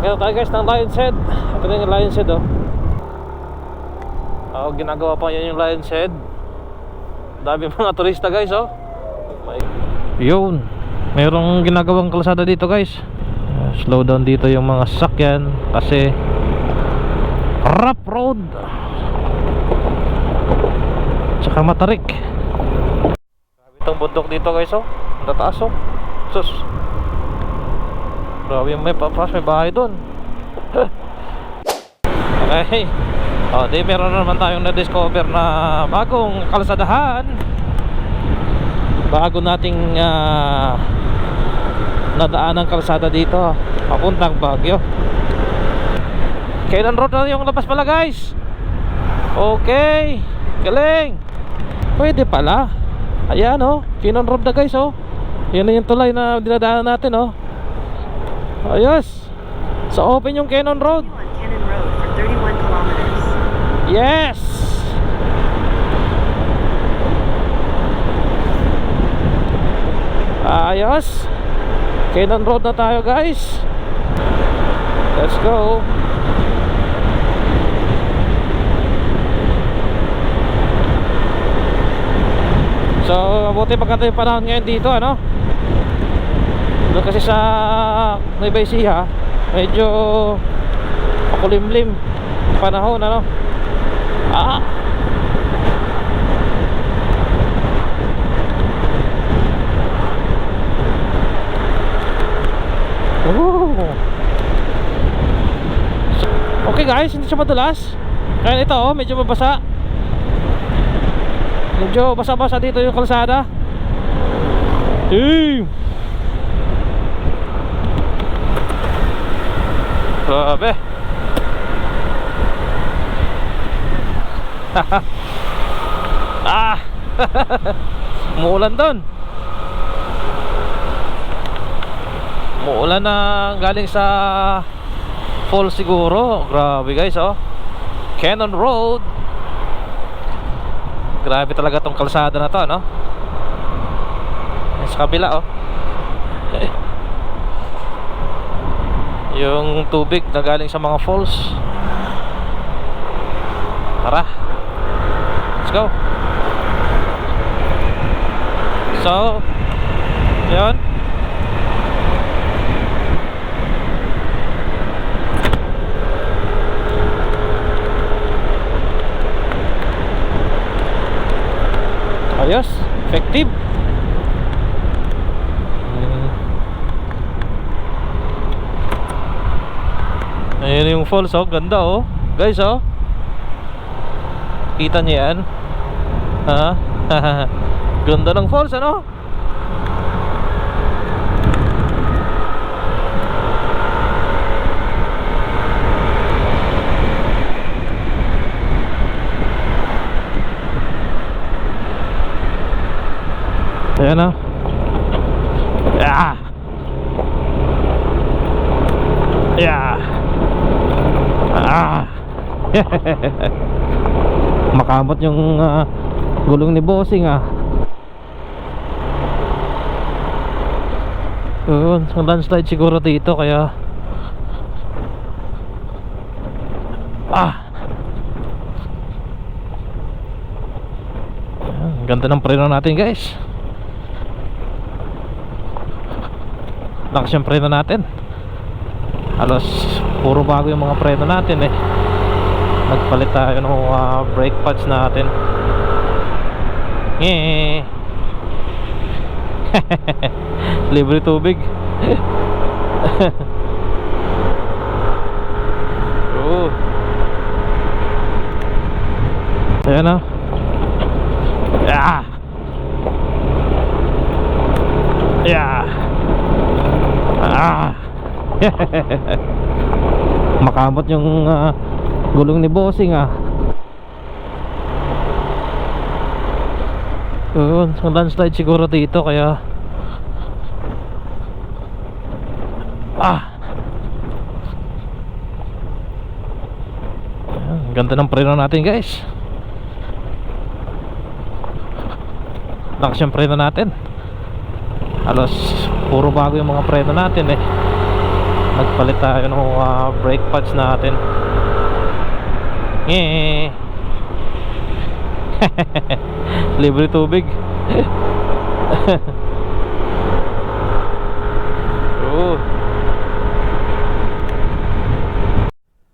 Akita tayo guys ng Lion's Head Ito na yung Lion's Head oh. Oo, ginagawa pa yan yung Lion's Head Dami mga turista guys oh. May... Yun. Mayroong ginagawang kalsada dito guys. Slow down dito yung mga sasakyan Kasi Rough road. Tsaka matarik. Grabe itong bundok dito guys oh. Ang tataas oh. Sus Grabe may papas may bahay doon Okay. Oh, di meron na naman tayong na-discover na bagong kalsadahan. Bago nating ah, nadaan ang kalsada dito Papuntang Baguio. Kailan road na yung labas pala guys? Okay. Galing. Pwede pala. Ayan oh. Kinon road na guys oh. Yan na yung tulay na dinadaanan natin oh Ayos. So open yung Cannon Road. On Cannon Road for 31 kilometers. Yes. Ayos. Cannon Road na tayo guys. Let's go. So mabuti maganda yung panahon ngayon dito ano Doon kasi sa Nueva Ecija Medyo Makulimlim Panahon ano? Ah. Okay guys, hindi siya madulas Kaya ito oh, medyo mabasa. Medyo basa-basa dito yung kalsada. Damn Grabe. Ah. Muulan doon Muulan na galing sa Fall siguro. Grabe guys oh. Cannon Road. Grabe talaga tong kalsada na to no? Sa kabila oh Yung tubig na galing sa mga falls. Tara. Let's go. So Yun. Ayos, effective. Ayan yung falls oh, ganda oh. Guys oh. Kita niyo yan? Ha? ganda ng falls ano? Ayan na. Yeah. Yeah. Ah. Makamot yung ah, gulong ni bossing ah. Yun, ang landslide siguro dito kaya Ah. Ayan, Ganda ng preno natin guys. lakas yung preno natin halos puro bago yung mga preno natin eh nagpalit tayo ng uh, brake pads natin Ngee. libre tubig oh. ayan na yeah yeah Ah. Makamot yung ah, gulong ni bossing ah. Yun, ang landslide siguro dito kaya Ah. Ayan, Ganda ng preno natin guys Lakas yung preno natin halos puro bago yung mga preno natin eh Nagpalit tayo ng uh, brake pads natin. Ngee. Libre tubig.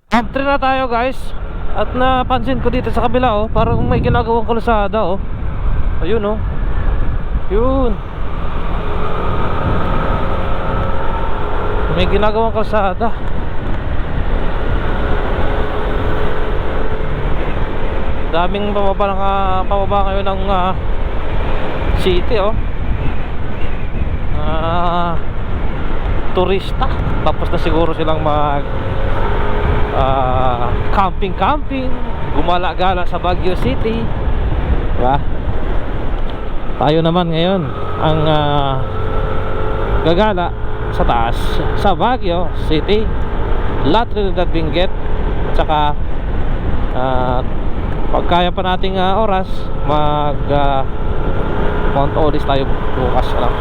Camp 3 na tayo guys. At napansin ko dito sa kabila oh Parang may ginagawang kalsada oh. Ayun oh. Yun. May ginagawang kalsada Daming pababa ng ah, pababa ngayon ng ah, city oh. Ah turista. Tapos na siguro silang mag ah, camping camping gumala-gala sa Baguio City. Diba? Tayo naman ngayon ang ah, gagala sa taas sa Baguio City. La Trinidad Benguet tsaka ah, pagkaya pa nating ah, oras mag ah, Mount Olis tayo bukas lang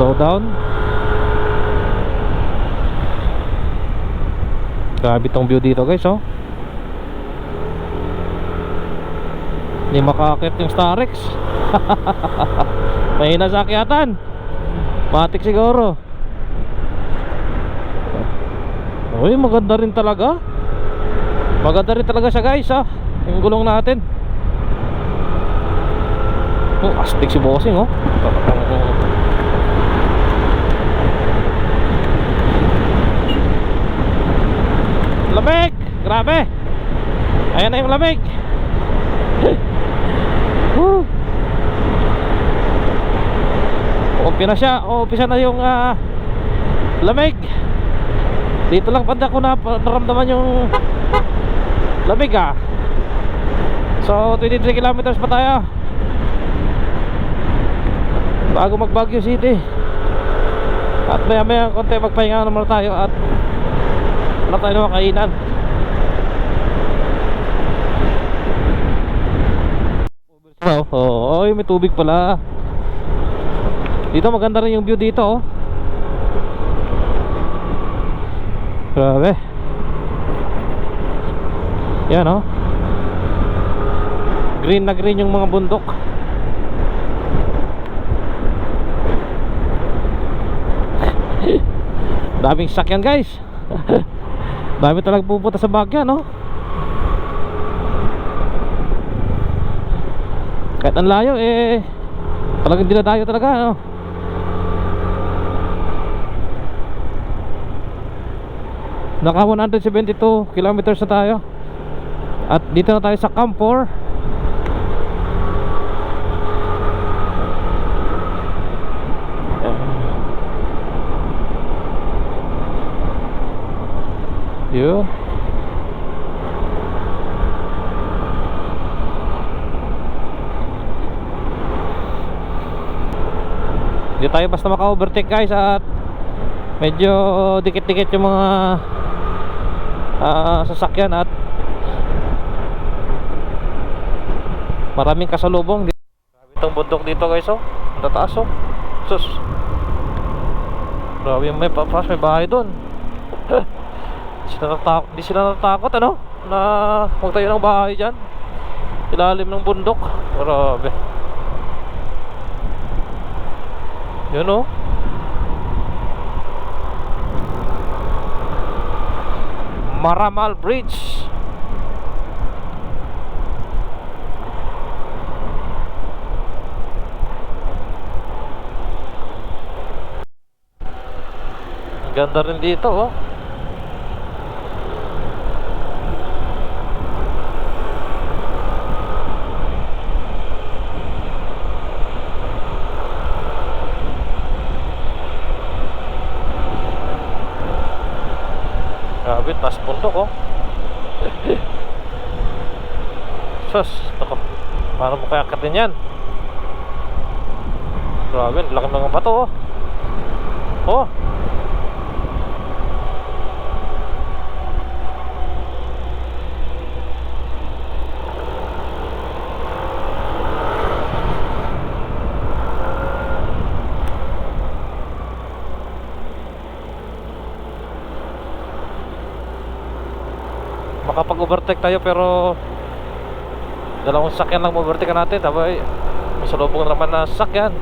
slow down. Grabe tong view dito guys oh. Hindi makakakit yung Starex mahina sa akyatan matik siguro uy maganda rin talaga maganda rin talaga siya guys ah yung gulong natin oh astig si bossing oh Lamig! Grabe! Ayan na yung lamig! Umpi na siya, umpisa na yung ah, lamig. Dito lang panda ko na naramdaman yung lamig ah. So 23 kilometers pa tayo. Bago mag Baguio City. At maya maya konti magpahinga naman tayo at wala tayo na makainan. Oo, oh, oh, may tubig pala Dito maganda rin yung view dito oh. Grabe Yan oh Green na green yung mga bundok Daming sakyan guys Dami talagang pupunta sa Baguio, no? Kahit ang layo, eh Talagang dinadayo talaga, no? Naka 172 kilometers na tayo At dito na tayo sa Camp 4 Yun. Hindi tayo basta maka-overtake guys at medyo dikit-dikit yung mga ah, sasakyan at maraming kasalubong. Grabe itong bundok dito guys oh. Ang tataas oh. Sus. Grabe may papas, may bahay doon. sila natakot, di sila natatakot ano na magtayo ng bahay dyan ilalim ng bundok grabe yun oh Maramal Bridge. Ganda rin dito oh Grabe, taas bundok oh. Sus, ako. Paano mo kaya akitin yan? Grabe, laki mga bato oh. Oh. Makapag-overtake tayo pero dalawang sakyan lang overtake natin. Tapos ay masalubong naman na sakyan.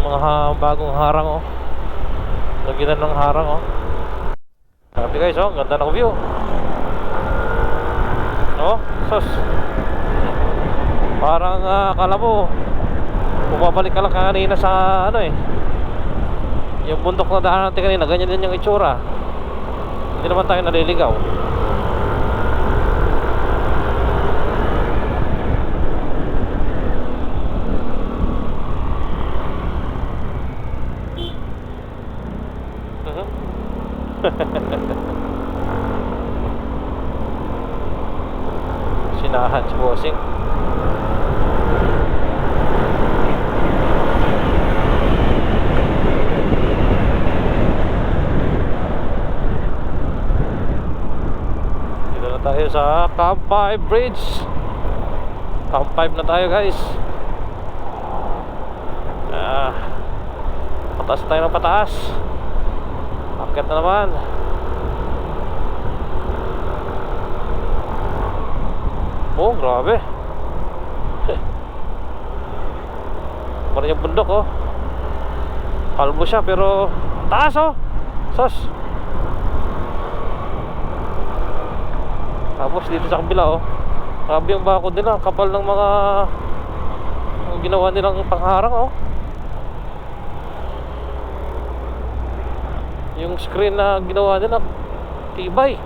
Mga bagong harang oh. Lagyan ng harang oh. Sabi guys oh. Ganda ng view. Oh sus parang uh, akala mo bumabalik ka lang kanina sa ano eh yung bundok na daan natin kanina ganyan din yung itsura. Hindi naman tayo naliligaw. Mhm. Sinahan si bossing Dito na tayo sa Camp 5 Bridge. Camp 5 na tayo guys. Ah, Pataas tayo ng pataas. Akit na naman Oh, grabe. Parang yung bundok oh. Kalbo siya pero Taas oh. Sos Tapos dito sa kabila oh. Grabe yung bakod nila Kapal ng mga Ang ginawa nilang pangharang oh. Yung screen na ginawa nila Tibay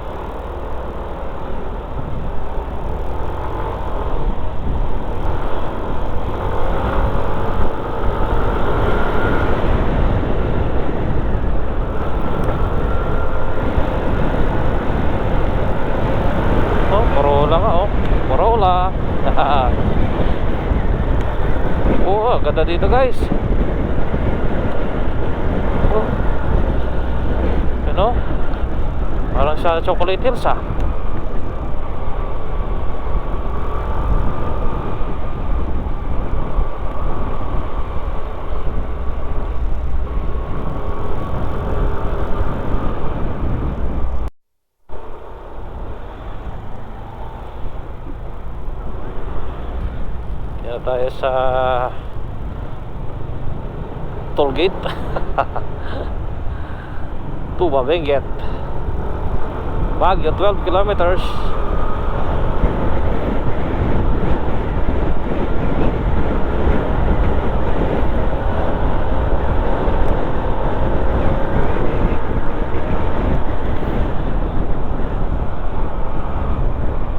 Oh, Corolla nga oh. Corolla. Oo, oh, ganda dito guys. Oh. Ano? Parang sa chocolate hills ah. Kaya tayo sa toll gate. Tuba Benguet. Baguio 12 kilometers.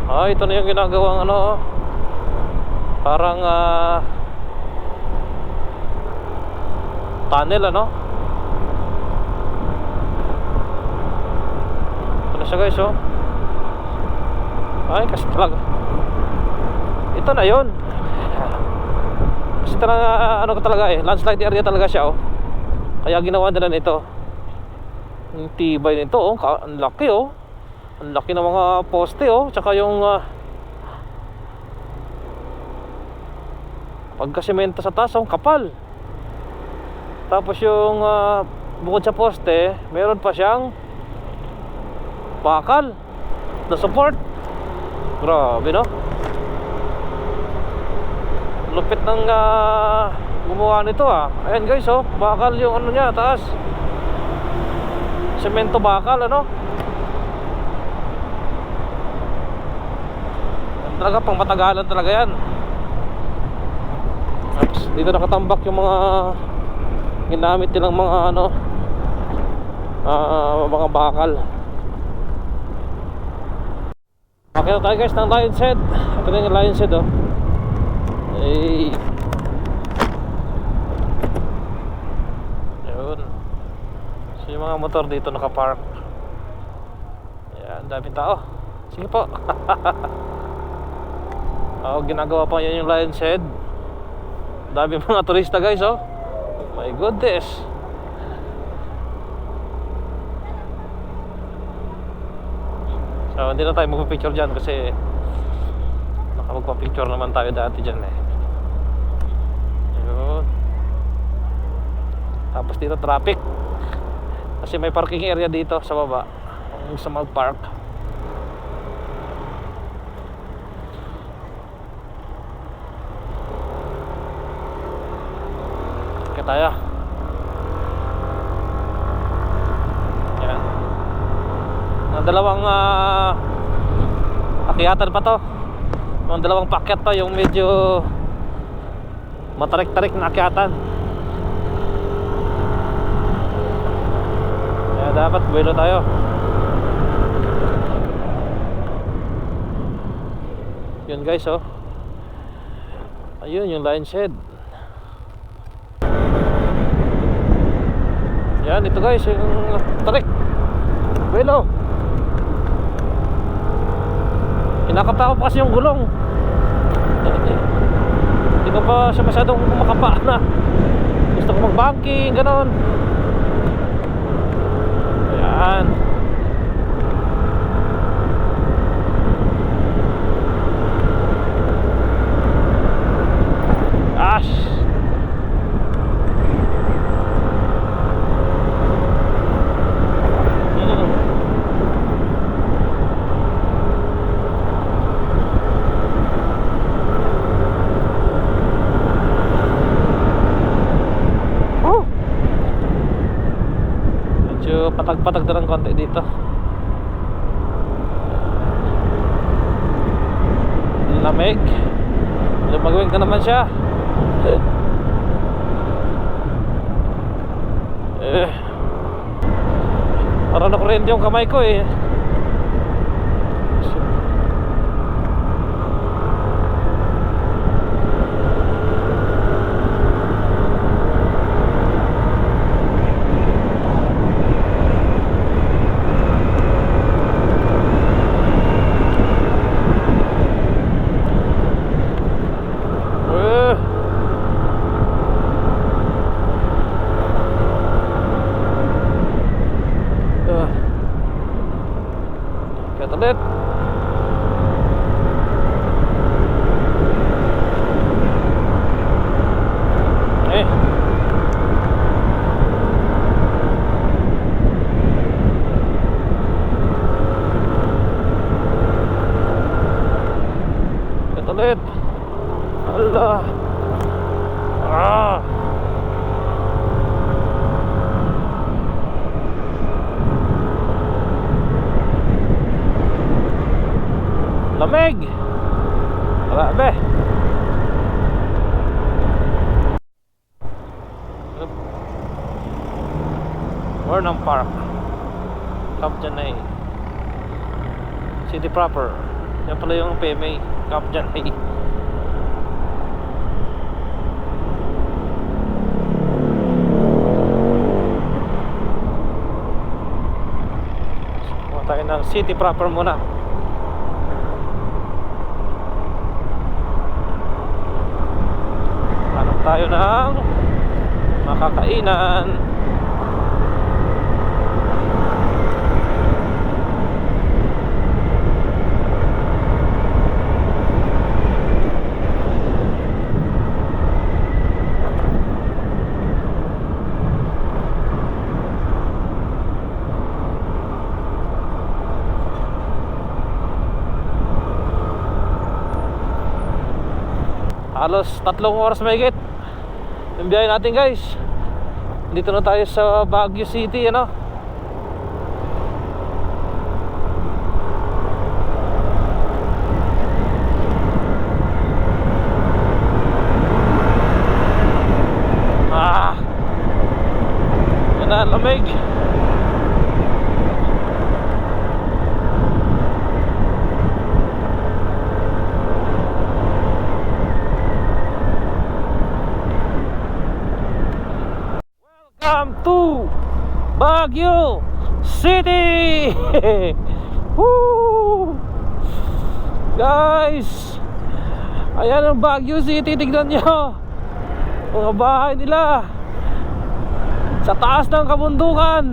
Ah, ito na yung ginagawang ano, oh. Parang ah, tunnel ano? Ito na siya guys oh? Ay kasi talaga. Ito na yun. Kasi talaga ano ko talaga eh landslide area talaga siya oh. Kaya ginawa nila nito. Yung tibay nito oh ang laki oh. Ang laki ng mga poste oh. Tsaka yung ah, pagkasemento sa taas, ang kapal. Tapos yung ah, bukod sa poste, meron pa siyang bakal na support. Grabe no? Lupit ng ah, gumawa nito ah. Ayan guys oh, bakal yung ano niya, taas. Semento bakal ano? Talaga pang matagalan talaga yan. Dito nakatambak yung mga ginamit nilang mga ano ah, mga bakal. Na tayo guys ng Lion's Head. Ito na yung Lion's Head oh. Ay. Yun. So yung mga motor dito nakapark. Ayan, daming tao. Sige po. Oh, ginagawa pa yan yung Lion's Head. Dami mga turista guys oh. My goodness. So hindi na tayo magpipicture dyan kasi magpa-picture naman tayo dati dyan eh. Ayun. Tapos dito traffic. Kasi may parking area dito sa baba. Kung gusto mag-park. Kaya tayo. Yan. Ang dalawang ah, akyatan pa to. Ang dalawang pakyat pa yung medyo matarik-tarik na akyatan. Kaya dapat buwelo tayo. Yun guys oh. Ayun yung line shed. Yan ito guys yung tarik. Buwelo. Kinakapa ko pa kasi yung gulong. Hindi ko pa siya masyadong makapa na. Gusto ko mag-banking, ganon. Ayan. Medyo patag-patag na ng konti dito. Lamig. Lumagwig na naman siya. Eh. Parang nakurente yung kamay ko. Eh. Ah. Kaya ulit. Eh. Kaya ulit. Allah. Ah. Lamig. Grabe. Burnham Park. Camp Janay. City proper. Yan pala yung PMA. Camp Janay. Kuha tayo ng city proper muna. Hanap tayo ng makakainan. Halos tatlong oras mahigit. Yung biyahe natin guys. Dito na tayo sa Baguio City ano ng Baguio City Tignan nyo Mga bahay nila. Sa taas ng kabundukan.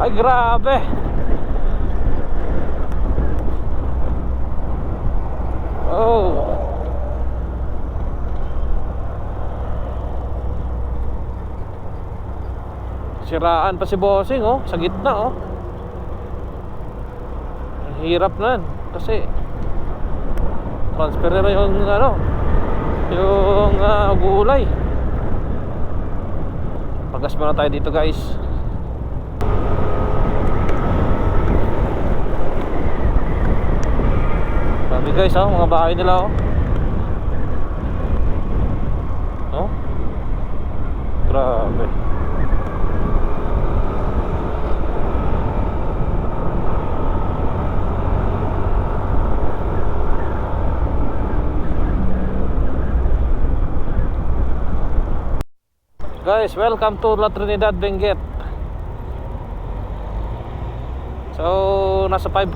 Ay grabe. Oh. Siraan pa si bossing oh. Sa gitna oh. Ang hirap na Kasi transfer na yung ano, yung ah, gulay. Pagas muna tayo dito guys. Sabi guys oh, mga bahay nila oh. No? Grabe. Guys, welcome to La Trinidad Benguet. So, nasa 5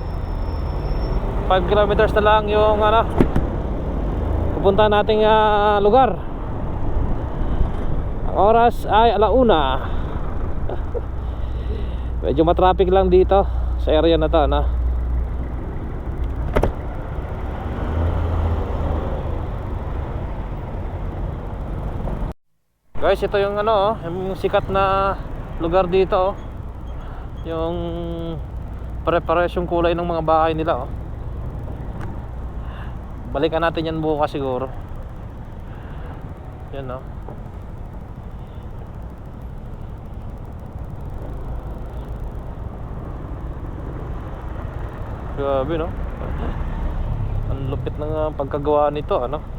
5 kilometers na lang yung ano pupunta nating ah, lugar. Oras ay alauna. Medyo matraffic lang dito sa area na to, no? Guys, ito yung ano, oh, yung sikat na lugar dito, oh. Yung pare-pares kulay ng mga bahay nila, oh. Balikan natin yan bukas siguro. Yan, oh. Grabe, no? Ang lupit ng ah, pagkagawa nito, ano?